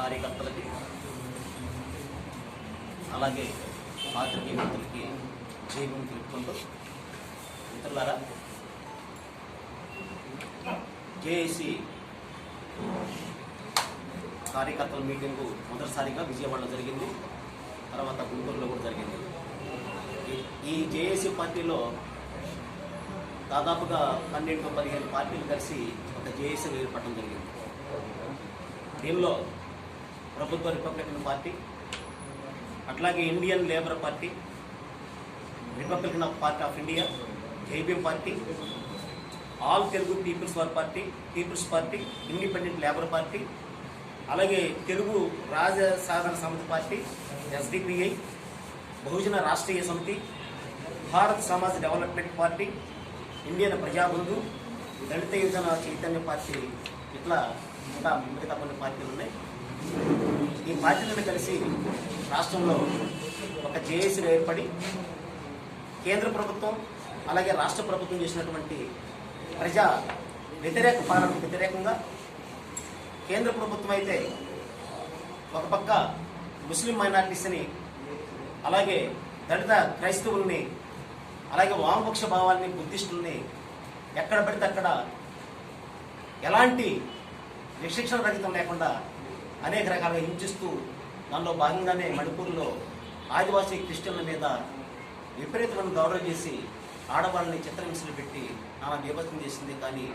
కార్యకర్తలకి అలాగే పాత్రికేయ మిత్రులకి జైవం తెలుపుకుంటూ మిత్రులారా జేఏసీ కార్యకర్తల మీటింగు మొదటిసారిగా విజయవాడలో జరిగింది. తర్వాత గుంటూరులో కూడా జరిగింది. ఈ- ఈ జేఏసీ పార్టీలో దాదాపుగా పన్నెండు పదిహేను పార్టీలు కలిసి ఒక జేఏసీ ఏర్పడడం జరిగింది. దీనిలో ప్రభుత్వ రిపబ్లికన్ పార్టీ అట్లాగే Indian labour party Republican of party of India JBM party all Telugu people's war party people's party independent labour party అలాగే తెలుగు రాజ సాధన సమితి party SDPI Bahujan Rashtriya Samiti Bharat Samaj development party Indian Prajabandhu Dalit Yuvajana Chaitanya party ఇట్లా ఇంకా మిగతా కొన్ని పార్టీలు ఉన్నాయి. ఈ పార్టీలను కలిసి రాష్ట్రంలో ఒక జేఏసీలు ఏర్పడి కేంద్ర ప్రభుత్వం అలాగే రాష్ట్ర ప్రభుత్వం చేసినటువంటి ప్రజా వ్యతిరేక పాలనకు వ్యతిరేకంగా కేంద్ర ప్రభుత్వం అయితే ఒక పక్క ముస్లిం మైనార్టీస్ని అలాగే దళిత క్రైస్తవుల్ని అలాగే వామపక్ష భావాల్ని బుద్ధిస్టుల్ని ఎక్కడ పడితే అక్కడ ఎలాంటి విశిక్షణ రహితం లేకుండా అనేక రకాలుగా హింసిస్తూ దానిలో భాగంగానే మణిపూర్లో ఆదివాసీ క్రిస్టియన్ల మీద విపరీతమైన గౌరవం చేసి ఆడవాళ్ళని చిత్రహింసలు పెట్టి నానా బీభత్సం చేసింది. కానీ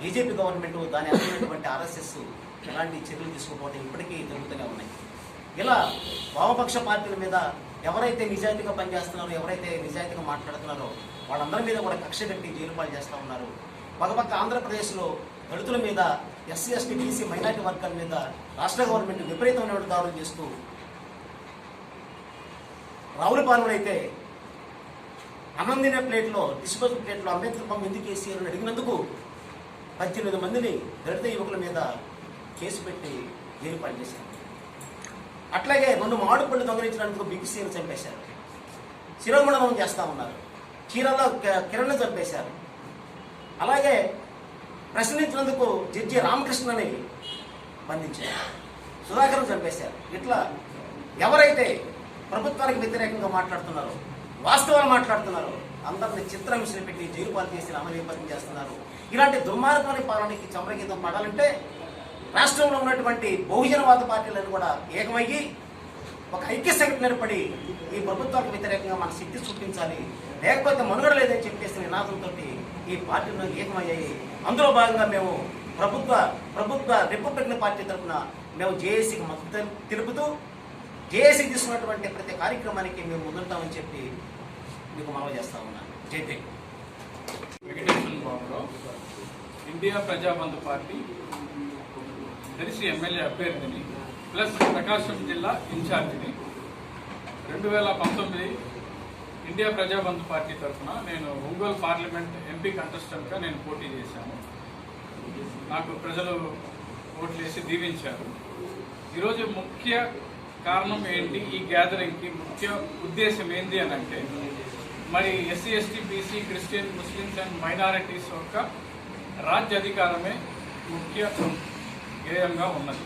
బీజేపీ గవర్నమెంట్ దాని అనుకున్నటువంటి ఆర్ఎస్ఎస్ ఎలాంటి చర్యలు తీసుకోకపోవడం ఇప్పటికీ జరుగుతూనే ఉన్నాయి. ఇలా వామపక్ష పార్టీల మీద ఎవరైతే నిజాయితీగా పనిచేస్తున్నారో ఎవరైతే నిజాయితీగా మాట్లాడుతున్నారో వాళ్ళందరి మీద కూడా కక్ష కట్టి జైలు పాలు చేస్తూ ఉన్నారు. పక్కపక్క ఆంధ్రప్రదేశ్లో దళితుల మీద ఎస్సీ ఎస్టీ బీసీ మైనార్టీ వర్గాల మీద రాష్ట్ర గవర్నమెంట్ విపరీతమైన దాడులు చేస్తూ రావులపాలెంలో అయితే ప్లేట్లో డిస్పోజల్ ప్లేట్లో అంబేద్కర్ బొమ్మ ఎందుకు వేసారు అని అడిగినందుకు పద్దెనిమిది మందిని దళిత యువకుల మీద కేసు పెట్టి జైలు పనిచేశారు అట్లాగే రెండు మామిడి పళ్ళు దొంగలించినందుకు బిగ్ చంపేశారు. శిరోమణనం చేస్తా ఉన్నారు. చీరలో కిరణ్ చంపేశారు. అలాగే ప్రశ్నించినందుకు జడ్జి రామకృష్ణని బంధించారు. సుధాకర్ చంపేశారు. ఇట్లా ఎవరైతే ప్రభుత్వానికి వ్యతిరేకంగా మాట్లాడుతున్నారో వాస్తవాలు మాట్లాడుతున్నారో అందరిని చిత్రహింసలు పెట్టి జైలు పాలు చేసి అమలు చేస్తున్నారు. ఇలాంటి దుర్మార్గమైన పాలనకి చమరగీతం పడాలంటే రాష్ట్రంలో ఉన్నటువంటి బహుజనవాద పార్టీలను కూడా ఏకమయ్యి ఒక ఐక్య సంఘటన ఏర్పడి ఈ ప్రభుత్వానికి వ్యతిరేకంగా మన శక్తి చూపించాలి. లేకపోతే మనుగడ లేదని చెప్పేసి నినాదంతో ఈ పార్టీలు ఏకమయ్యాయి. అందులో భాగంగా మేము ప్రభుత్వ ప్రభుత్వ రిపబ్లికన్ పార్టీ తరఫున మేము జేఏసీకి మద్దతు తెలుపుతూ జేఏసీ తీసుకున్నటువంటి ప్రతి కార్యక్రమానికి మేము ముందుంటామని చెప్పి మీకు మనవి చేస్తా ఉన్నాను జైతే వెంకటేశ్వర బాబురావు ఇండియా ప్రజాబంధు పార్టీ తెలిసి ఎమ్మెల్యే అభ్యర్థిని ప్లస్ ప్రకాశం జిల్లా ఇన్ఛార్జిని. రెండు వేల పంతొమ్మిది ఇండియా ప్రజాబంధు పార్టీ తరఫున నేను ఒంగోలు పార్లమెంట్ ఎంపీ కంటెస్టెంట్గా నేను పోటీ చేశాను. నాకు ప్రజలు ఓట్లేసి దీవించారు. ఈరోజు ముఖ్య కారణం ఏంటి? ఈ గ్యాదరింగ్కి ముఖ్య ఉద్దేశం ఏంటి అని అంటే మరి SC ST BC Christian Muslims and minorities యొక్క రాజ్య అధికారమే ముఖ్య ధ్యేయంగా ఉన్నది.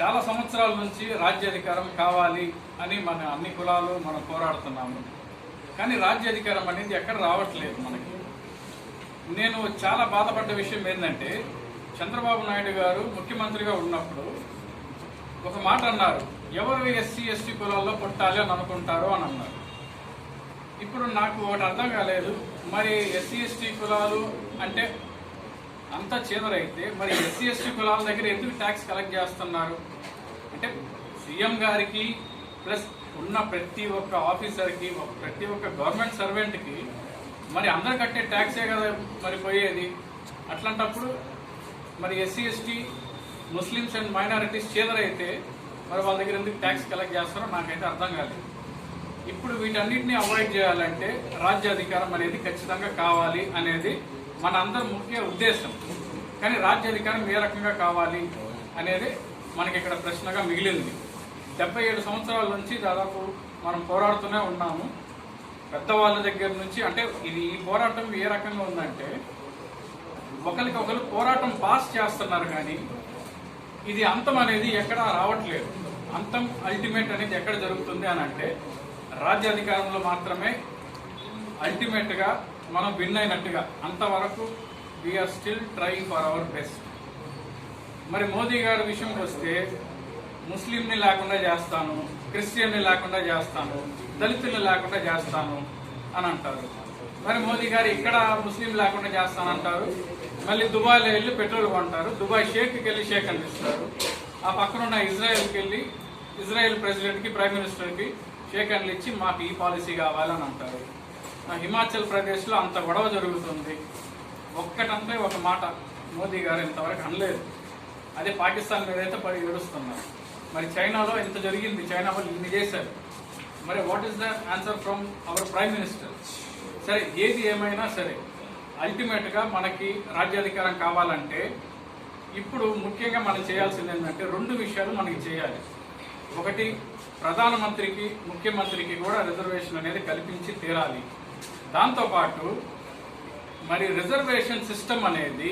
చాలా సంవత్సరాల నుంచి రాజ్యాధికారం కావాలి అని మన అన్ని కులాలు మనం పోరాడుతున్నాము. కానీ రాజ్యాధికారం అనేది ఎక్కడ రావట్లేదు మనకి. నేను చాలా బాధపడ్డ విషయం ఏంటంటే చంద్రబాబు నాయుడు గారు ముఖ్యమంత్రిగా ఉన్నప్పుడు ఒక మాట అన్నారు ఎవరు ఎస్సీ ఎస్టీ కులాల్లో పుట్టాలి అని అనుకుంటారో అని అన్నారు. ఇప్పుడు నాకు ఒకటి అర్థం కాలేదు మరి ఎస్సీ ఎస్టీ కులాలు అంటే అంత చీదరైతే మరి ఎస్సీ ఎస్టీ కులాల దగ్గర ఎందుకు ట్యాక్స్ కలెక్ట్ చేస్తున్నారు? అంటే సీఎం గారికి ప్లస్ ఉన్న ప్రతి ఒక్క ఆఫీసర్కి ప్రతి ఒక్క గవర్నమెంట్ సర్వెంట్కి మరి అందరు కట్టే ట్యాక్సే కదా మరి పోయేది? అట్లాంటప్పుడు మరి SC ST Muslims and minorities చేదరైతే మరి వాళ్ళ దగ్గర ఎందుకు ట్యాక్స్ కలెక్ట్ చేస్తారో నాకైతే అర్థం కాలేదు. ఇప్పుడు వీటన్నిటిని అవాయిడ్ చేయాలంటే రాజ్యాధికారం అనేది ఖచ్చితంగా కావాలి అనేది మన అందరి ముఖ్య ఉద్దేశం. కానీ రాజ్యాధికారం ఏ రకంగా కావాలి అనేది మనకి ఇక్కడ ప్రశ్నగా మిగిలింది. డెబ్బై ఏడు సంవత్సరాల నుంచి దాదాపు మనం పోరాడుతూనే ఉన్నాము. పెద్దవాళ్ళ దగ్గర నుంచి అంటే ఇది ఈ పోరాటం ఏ రకంగా ఉందంటే ఒకరికొకరు పోరాటం పాస్ చేస్తున్నారు కానీ ఇది అంతం అనేది ఎక్కడా రావట్లేదు. అంతం అల్టిమేట్ అనేది ఎక్కడ జరుగుతుంది అని అంటే రాజ్యాధికారంలో మాత్రమే అల్టిమేట్గా మనం విన్ అయినట్టుగా అంతవరకు we're still try for our best మరి మోదీ గారి విషయంకి వస్తే ముస్లింని లేకుండా చేస్తాను క్రిస్టియన్ని లేకుండా చేస్తాను దళితుల్ని లేకుండా చేస్తాను అని అంటారు. మరి మోదీ గారు ఇక్కడ ముస్లిం లేకుండా చేస్తానంటారు మళ్ళీ దుబాయ్లో వెళ్ళి పెట్రోల్ కొంటారు. దుబాయ్ షేక్కి వెళ్ళి షేక్ అనిపిస్తారు ఆ పక్కన ఉన్న ఇజ్రాయెల్కి వెళ్ళి ఇజ్రాయెల్ ప్రెసిడెంట్కి ప్రైమ్ మినిస్టర్కి షేక్ హ్యాండ్లు ఇచ్చి మాకు ఈ పాలసీ కావాలని అంటారు. హిమాచల్ ప్రదేశ్లో అంత గొడవ జరుగుతుంది. ఒక్కటంటే ఒక మాట మోదీ గారు ఇంతవరకు అనలేదు. అదే పాకిస్తాన్ మీద అయితే పడి ఏడుస్తున్నారు. మరి చైనాలో ఇంత జరిగింది చైనా వాళ్ళు ఇన్ని చేశారు. మరి what is the answer from our prime minister సరే ఏది ఏమైనా సరే అల్టిమేట్గా మనకి రాజ్యాధికారం కావాలంటే ఇప్పుడు ముఖ్యంగా మనం చేయాల్సింది ఏంటంటే రెండు విషయాలు మనకి చేయాలి. ఒకటి ప్రధానమంత్రికి ముఖ్యమంత్రికి కూడా రిజర్వేషన్ అనేది కల్పించి తీరాలి. దాంతోపాటు మరి రిజర్వేషన్ సిస్టమ్ అనేది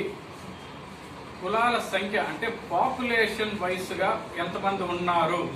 కులాల సంఖ్య అంటే పాపులేషన్ వైస్గా ఎంతమంది ఉన్నారు?